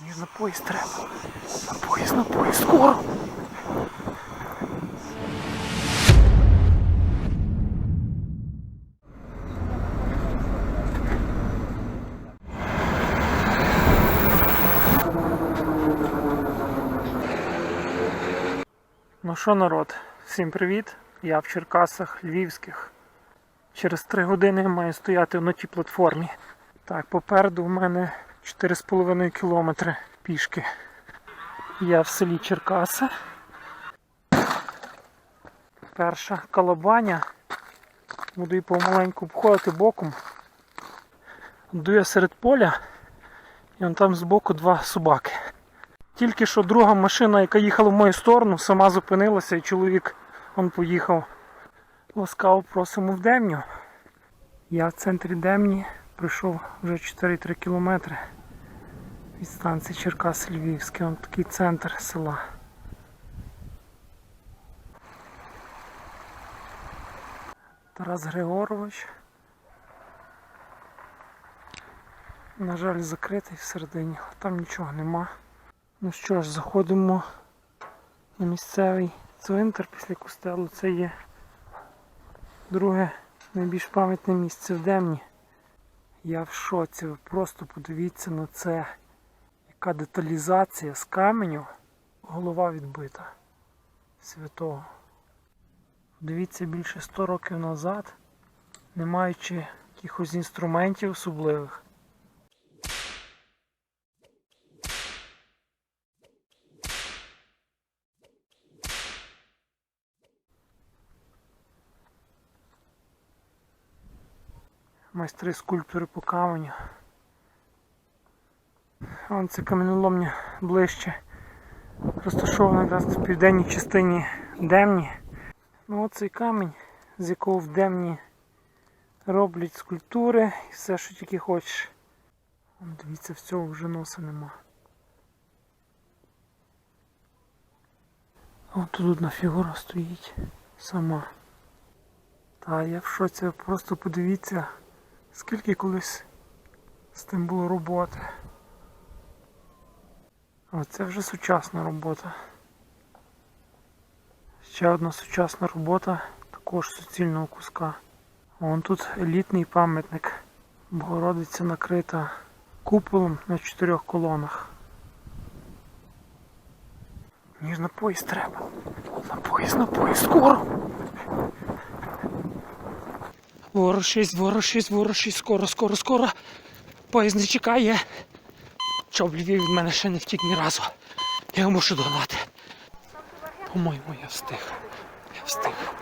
Ні, на поїзд треба. На поїзд, на поїзд, скоро. Ну що, народ, всім привіт. Я в Черкасах Львівських. Через 3 години маю стояти на тій платформі. Так, попереду в мене 4,5 кілометри пішки. Я в селі Черкаси. Перша колобаня. Буду її помаленьку обходити боком. Йду я серед поля, і вон там збоку два собаки. Тільки що друга машина, яка їхала в мою сторону, сама зупинилася і чоловік он поїхав. Ласкаво просимо в Демню. Я в центрі Демні пройшов вже 4-3 кілометри від станції Черкас Львівське. Ось такий центр села. Тарас Григорович. На жаль, закритий всередині, там нічого нема. Ну що ж, заходимо на місцевий цвинтар після костелу. Це є друге найбільш пам'ятне місце в Демні. Я в шоці. Ви просто подивіться на це. Яка деталізація з каменю. Голова відбита святого. Дивіться більше 100 років назад, не маючи якихось інструментів особливих. майстри скульптури по каменю. Вон це каменоломня ближче. Розташована якраз в південній частині Демні. Ну оцей камінь, з якого в Демні роблять скульптури і все, що тільки хочеш. Дивіться, всього вже носа нема. От тут одна фігура стоїть сама. Та я в шоці, просто подивіться, скільки колись з тим було роботи. Оце вже сучасна робота. Ще одна сучасна робота також суцільного куска. Вон тут елітний пам'ятник. Богородиця накрита куполом на чотирьох колонах. Ніж на поїзд треба. На поїзд, на поїзд, скоро. Ворушись, ворушись, ворушись, скоро, скоро, скоро. Поїзд не чекає. Що в Львів від мене ще не втік ні разу. Я його мушу догнати. По-моєму, я встиг. Я встиг.